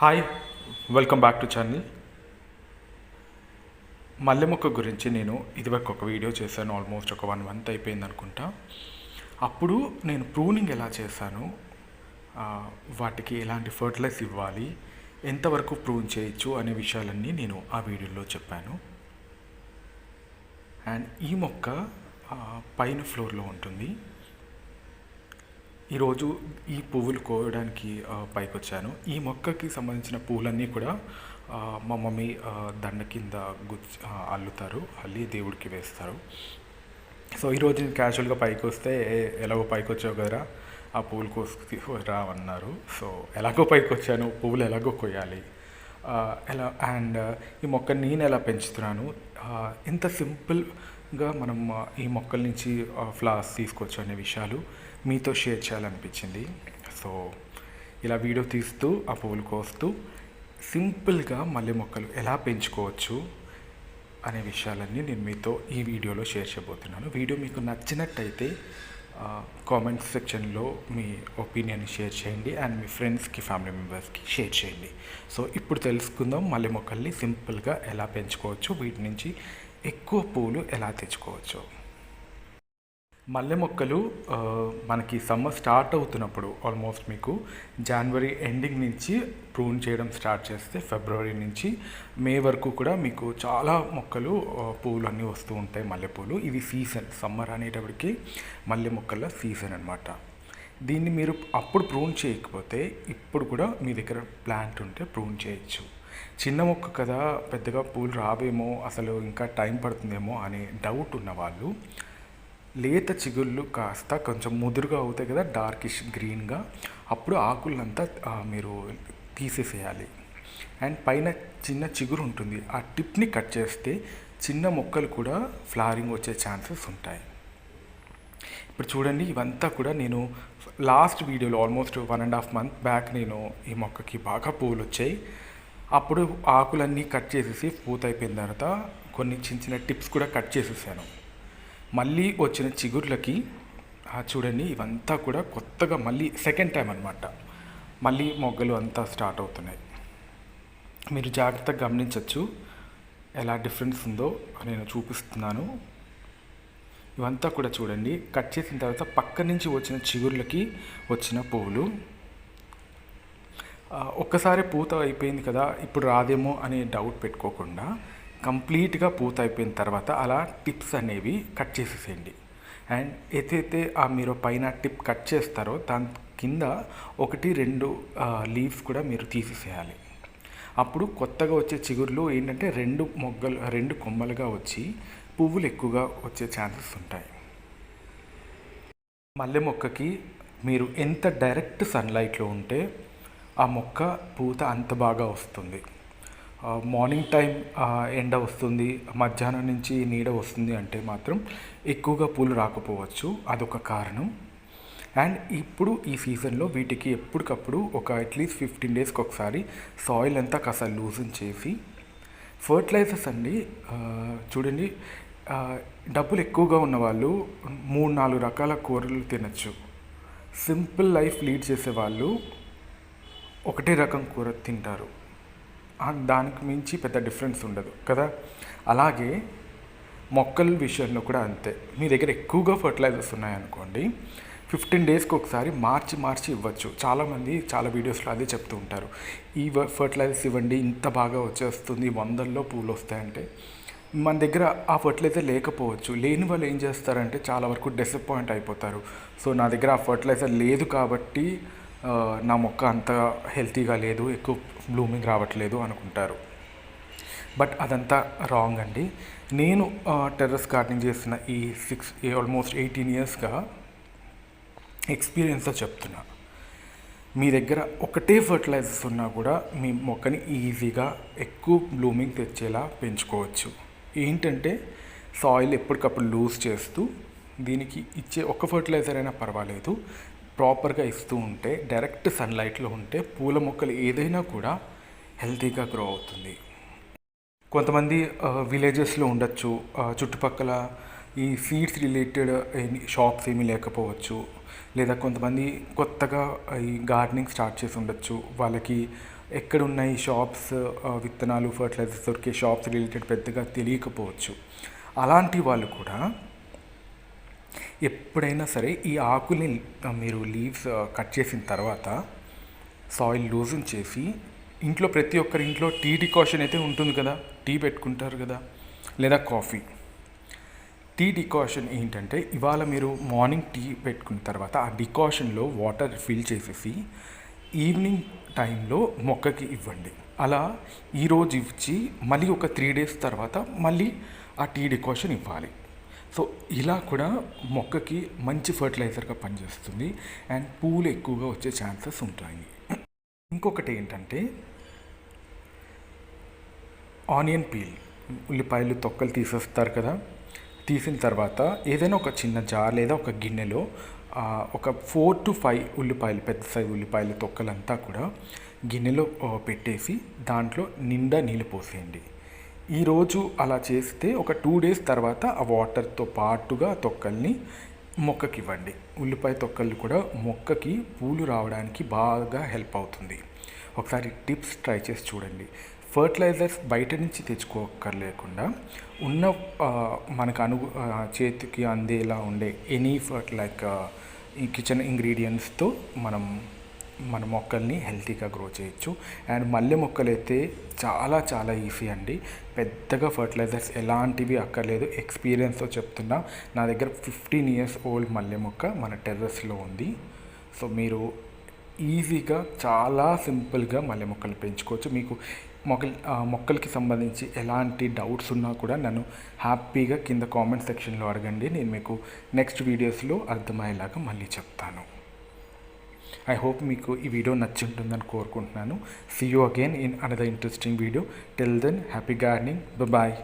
Hi welcome back to channel మల్లె మొక్క గురించి నేను ఇదివరకు ఒక వీడియో చేశాను ఆల్మోస్ట్ ఒక వన్ మంత్ అయిపోయింది అనుకుంటా. అప్పుడు నేను ప్రూనింగ్ ఎలా చేశాను వాటికి ఎలాంటి ఫర్టిలైజ్ ఇవ్వాలి ఎంతవరకు ప్రూన్ చేయొచ్చు అనే విషయాలన్నీ నేను ఆ వీడియోలో చెప్పాను. అండ్ ఈ మొక్క పైన ఫ్లోర్లో ఉంటుంది. ఈరోజు ఈ పువ్వులు కోయడానికి పైకి వచ్చాను ఈ మొక్కకి సంబంధించిన పువ్వులన్నీ కూడా మా మమ్మీ దండ కింద గుచ్చి అల్లుతారు అల్లి దేవుడికి వేస్తారు. సో ఈరోజు నేను క్యాజువల్గా పైకి వస్తే ఎలాగో పైకి వచ్చావు కదరా ఆ పువ్వులు కోసుకు రా అన్నారు. సో ఎలాగో పైకి వచ్చాను పువ్వులు ఎలాగో కొయ్యాలి. ఎలా అండ్ ఈ మొక్కని నేను ఎలా పెంచుతున్నాను ఇంత సింపుల్ గా మనం ఈ మొక్కల నుంచి ఫ్లవర్స్ తీసుకోవచ్చు అనే విషయాలు మీతో షేర్ చేయాలనిపించింది. సో ఇలా వీడియో తీస్తూ ఆ పువ్వులు కోస్తూ సింపుల్గా మల్లె మొక్కలు ఎలా పెంచుకోవచ్చు అనే విషయాలన్నీ నేను మీతో ఈ వీడియోలో షేర్ చేయబోతున్నాను. వీడియో మీకు నచ్చినట్టయితే కామెంట్ సెక్షన్లో మీ ఒపీనియన్ షేర్ చేయండి అండ్ మీ ఫ్రెండ్స్కి ఫ్యామిలీ మెంబర్స్కి షేర్ చేయండి. సో ఇప్పుడు తెలుసుకుందాం మల్లె మొక్కల్ని సింపుల్గా ఎలా పెంచుకోవచ్చు వీటి నుంచి ఎక్కువ పూలు ఎలా తెచ్చుకోవచ్చు? మల్లె మొక్కలు మనకి సమ్మర్ స్టార్ట్ అవుతున్నప్పుడు ఆల్మోస్ట్ మీకు జనవరి ఎండింగ్ నుంచి ప్రూన్ చేయడం స్టార్ట్ చేస్తే ఫిబ్రవరి నుంచి మే వరకు కూడా మీకు చాలా మొక్కలు పూలు అన్నీ వస్తూ ఉంటాయి మల్లెపూలు ఇది సీజన్ సమ్మర్ అనేటప్పటికి మల్లె మొక్కల సీజన్ అనమాట దీన్ని మీరు అప్పుడు ప్రూన్ చేయకపోతే ఇప్పుడు కూడా మీ దగ్గర ప్లాంట్ ఉంటే ప్రూన్ చేయొచ్చు. చిన్న మొక్క కదా పెద్దగా పూలు రావేమో అసలు ఇంకా టైం పడుతుందేమో అనే డౌట్ ఉన్నవాళ్ళు లేత చిగుళ్ళు కాస్త కొంచెం ముదురుగా అవుతాయి కదా డార్కిష్ గ్రీన్గా అప్పుడు ఆకులంతా మీరు తీసేసేయాలి. అండ్ పైన చిన్న చిగురు ఉంటుంది. ఆ టిప్ని కట్ చేస్తే చిన్న మొక్కలు కూడా ఫ్లవరింగ్ వచ్చే ఛాన్సెస్ ఉంటాయి. ఇప్పుడు చూడండి ఇవంతా కూడా నేను లాస్ట్ వీడియోలో almost one and half month back నేను ఈ మొక్కకి బాగా పూలు వచ్చాయి. అప్పుడు ఆకులన్నీ కట్ చేసేసి పూత అయిపోయిన తర్వాత కొన్ని చిన్న చిన్న టిప్స్ కూడా కట్ చేసేసాను. మళ్ళీ వచ్చిన చిగుర్లకి ఆ చూడండి ఇవంతా కూడా కొత్తగా మళ్ళీ సెకండ్ టైం అనమాట మళ్ళీ మొగ్గలు అంతా స్టార్ట్ అవుతున్నాయి. మీరు జాగ్రత్తగా గమనించవచ్చు ఎలా డిఫరెన్స్ ఉందో నేను చూపిస్తున్నాను. ఇవంతా కూడా చూడండి. కట్ చేసిన తర్వాత పక్క నుంచి వచ్చిన చిగుర్లకి వచ్చిన పువ్వులు. ఒక్కసారి పూత అయిపోయింది కదా ఇప్పుడు రాదేమో అనే డౌట్ పెట్టుకోకుండా కంప్లీట్గా పూత అయిపోయిన తర్వాత అలా టిప్స్ అనేవి కట్ చేసేసేయండి. అండ్ ఏదైతే ఆ మీరు పైన టిప్ కట్ చేస్తారో దాని కింద ఒకటి రెండు లీవ్స్ కూడా మీరు తీసేసేయాలి. అప్పుడు కొత్తగా వచ్చే చిగుర్లు ఏంటంటే రెండు మొగ్గలు రెండు కొమ్మలుగా వచ్చి పువ్వులు ఎక్కువగా వచ్చే ఛాన్సెస్ ఉంటాయి. మల్లె మొక్కకి మీరు ఎంత డైరెక్ట్ సన్లైట్లో ఉంటే ఆ మొక్క పూత అంత బాగా వస్తుంది. మార్నింగ్ టైం ఎండ వస్తుంది మధ్యాహ్నం నుంచి నీడ వస్తుంది అంటే మాత్రం ఎక్కువగా పూలు రాకపోవచ్చు అదొక కారణం. అండ్ ఇప్పుడు ఈ సీజన్లో వీటికి ఎప్పటికప్పుడు ఒక అట్లీస్ట్ ఫిఫ్టీన్ డేస్కి ఒకసారి సాయిల్ అంతా కాస్త లూజన్ చేసి ఫర్టిలైజర్స్ అండి చూడండి డబ్బులు ఎక్కువగా ఉన్న వాళ్ళు మూడు నాలుగు రకాల కూరలు తినచ్చు. సింపుల్ లైఫ్ లీడ్ చేసే వాళ్ళు ఒకటే రకం కూర తింటారు. దానికి మించి పెద్ద డిఫరెన్స్ ఉండదు కదా? అలాగే మొక్కల విషయంలో కూడా అంతే. మీ దగ్గర ఎక్కువగా ఫర్టిలైజర్స్ ఉన్నాయనుకోండి ఫిఫ్టీన్ డేస్కి ఒకసారి మార్చి మార్చి ఇవ్వచ్చు. చాలామంది చాలా వీడియోస్లో అదే చెప్తూ ఉంటారు. ఈ ఫర్టిలైజర్స్ ఇవ్వండి ఇంత బాగా వచ్చేస్తుంది వందల్లో పూలు వస్తాయంటే. మన దగ్గర ఆ ఫర్టిలైజర్ లేకపోవచ్చు. లేని వాళ్ళు ఏం చేస్తారంటే చాలా వరకు డిసప్పాయింట్ అయిపోతారు. సో నా దగ్గర ఆ ఫర్టిలైజర్ లేదు కాబట్టి నా మొక్క అంత హెల్తీగా లేదు ఎక్కువ బ్లూమింగ్ రావట్లేదు అనుకుంటారు. బట్ అదంతా రాంగ్ అండి. నేను టెర్రస్ గార్డెనింగ్ చేసిన ఈ సిక్స్ ఆల్మోస్ట్ ఎయిటీన్ ఇయర్స్గా ఎక్స్పీరియన్స్తో చెప్తున్నా. మీ దగ్గర ఒకటే ఫర్టిలైజర్స్ ఉన్నా కూడా మీ మొక్కని ఈజీగా ఎక్కువ బ్లూమింగ్ తెచ్చేలా పెంచుకోవచ్చు. ఏంటంటే సాయిల్ ఎప్పటికప్పుడు లూజ్ చేస్తూ దీనికి ఇచ్చే ఒక ఫర్టిలైజర్ అయినా పర్వాలేదు. ప్రాపర్గా ఇస్తూ ఉంటే డైరెక్ట్ సన్లైట్లో ఉంటే పూల మొక్కలు ఏదైనా కూడా హెల్తీగా గ్రో అవుతుంది. కొంతమంది విలేజెస్లో ఉండొచ్చు చుట్టుపక్కల ఈ సీడ్స్ రిలేటెడ్ షాప్స్ ఏమీ లేకపోవచ్చు లేదా కొంతమంది కొత్తగా ఈ గార్డెనింగ్ స్టార్ట్ చేసి ఉండొచ్చు. వాళ్ళకి ఎక్కడ ఉన్నాయి షాప్స్ విత్తనాలు ఫర్టిలైజర్స్ దొరికే షాప్స్ రిలేటెడ్ పెద్దగా తెలియకపోవచ్చు. అలాంటి వాళ్ళు కూడా ఎప్పుడైనా సరే ఈ ఆకుల్ని మీరు లీవ్స్ కట్ చేసిన తర్వాత సాయిల్ లూజన్ చేసి ఇంట్లో ప్రతి ఒక్కరి ఇంట్లో టీ డికాషన్ అయితే ఉంటుంది కదా టీ పెట్టుకుంటారు కదా లేదా కాఫీ. టీ డికాషన్ ఏంటంటే ఇవాళ మీరు మార్నింగ్ టీ పెట్టుకున్న తర్వాత ఆ డికాషన్లో వాటర్ ఫిల్ చేసేసి ఈవినింగ్ టైంలో మొక్కకి ఇవ్వండి. అలా ఈరోజు ఇచ్చి మళ్ళీ ఒక త్రీ డేస్ తర్వాత మళ్ళీ ఆ టీ డికాషన్ ఇవ్వాలి. సో ఇలా కూడా మొక్కకి మంచి ఫర్టిలైజర్గా పనిచేస్తుంది. అండ్ పూలు ఎక్కువగా వచ్చే ఛాన్సెస్ ఉంటాయి. ఇంకొకటి ఏంటంటే ఆనియన్ పీల్. ఉల్లిపాయలు తొక్కలు తీసేస్తారు కదా. తీసిన తర్వాత ఏదైనా ఒక చిన్న జార్ లేదా ఒక గిన్నెలో ఒక ఫోర్ టు ఫైవ్ ఉల్లిపాయలు పెద్ద సైజు ఉల్లిపాయలు తొక్కలంతా కూడా గిన్నెలో పెట్టేసి దాంట్లో నిండా నీళ్ళు పోసేయండి. ఈరోజు అలా చేస్తే ఒక టూ డేస్ తర్వాత ఆ వాటర్తో పాటుగా తొక్కల్ని మొక్కకి ఇవ్వండి ఉల్లిపాయ తొక్కలు కూడా మొక్కకి పూలు రావడానికి బాగా హెల్ప్ అవుతుంది. ఒకసారి టిప్స్ ట్రై చేసి చూడండి. ఫర్టిలైజర్స్ బయట నుంచి తెచ్చుకోకర్లేకుండా ఉన్న మనకు అను చేతికి అందేలా ఉండే ఎనీ ఫర్ట్ లైక్ ఈ కిచెన్ ఇంగ్రీడియంట్స్తో మనం మన మొక్కల్ని హెల్తీగా గ్రో చేయొచ్చు. అండ్ మల్లె మొక్కలు అయితే చాలా చాలా ఈజీ అండి. పెద్దగా ఫర్టిలైజర్స్ ఎలాంటివి అక్కర్లేదు. ఎక్స్పీరియన్స్తో చెప్తున్నా నా దగ్గర ఫిఫ్టీన్ ఇయర్స్ ఓల్డ్ మల్లె మొక్క మన టెర్రస్లో ఉంది. సో మీరు ఈజీగా చాలా సింపుల్గా మల్లె మొక్కలు పెంచుకోవచ్చు. మీకు మొక్కలు మొక్కలకి సంబంధించి ఎలాంటి డౌట్స్ ఉన్నా కూడా నన్ను హ్యాపీగా కింద కామెంట్ సెక్షన్లో అడగండి. నేను మీకు నెక్స్ట్ వీడియోస్లో అర్థమయ్యేలాగా మళ్ళీ చెప్తాను. ఐ హోప్ మీకు ఈ వీడియో నచ్చి ఉంటుందని కోరుకుంటున్నాను. See you again in another interesting video till then happy gardening bye